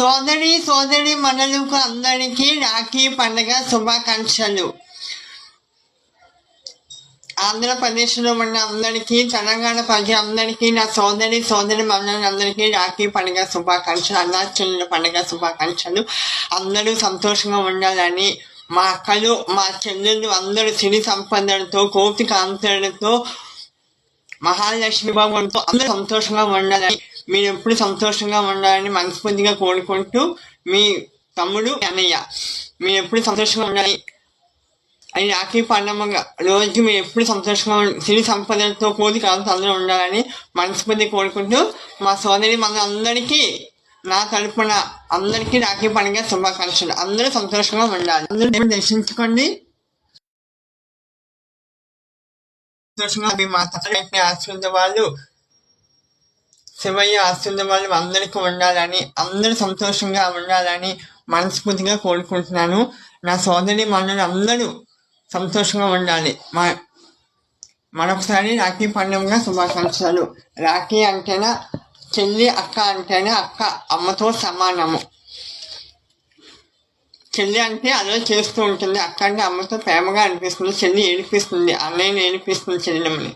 సోదరి సోదరి మనలకు అందరికీ రాఖీ పండుగ శుభాకాంక్షలు. ఆంధ్రప్రదేశ్లో ఉన్న అందరికీ తెలంగాణ ప్రజలందరికీ నా సోదరి సోదరి మనందరికీ రాఖీ పండుగ శుభాకాంక్షలు అన్నాచెల్లెల పండుగ శుభాకాంక్షలు. అందరూ సంతోషంగా ఉండాలని మా అక్కలు మా చెల్లెళ్ళు అందరూ సిరి సంపదలతో కోటి కాంతలతో మహాలక్ష్మి భగవంతో అందరూ సంతోషంగా ఉండాలని మీరు ఎప్పుడు సంతోషంగా ఉండాలని మనస్ఫూర్తిగా కోరుకుంటూ మీ తమ్ముడు అన్నయ్య మీరు ఎప్పుడు సంతోషంగా ఉండాలి అని రాఖీ పండుగ రోజు మీరు ఎప్పుడు సంతోషంగా సిరి సంపదలతో కోటి అందరూ ఉండాలని మనస్ఫూర్తి కోరుకుంటూ మా సోదరి మన అందరికీ నా తరపున అందరికీ రాఖీ పండుగ శుభాకాంక్షలు. అందరూ సంతోషంగా ఉండాలి. అందరూ దర్శించుకోండి. సంతోషంగా మీ మా తరపు ఆశ్రద వాళ్ళు శివయ్య ఆశ్రద వాళ్ళు అందరికీ ఉండాలని అందరూ సంతోషంగా ఉండాలని మనస్ఫూర్తిగా కోరుకుంటున్నాను. నా సోదరి మనులు అందరూ సంతోషంగా ఉండాలి. మా మరొకసారి రాఖీ పండుగ శుభాకాంక్షలు. రాఖీ అంటేనా చెల్లి అక్క అంటేనే అక్క అమ్మతో సమానము. చెల్లి అంటే అదే చేస్తూ ఉంటుంది. అక్క అంటే అమ్మతో ప్రేమగా అనిపిస్తుంది. చెల్లి ఏడిపిస్తుంది. అన్నయ్యని ఏడిపిస్తుంది చెల్లెమ్మని.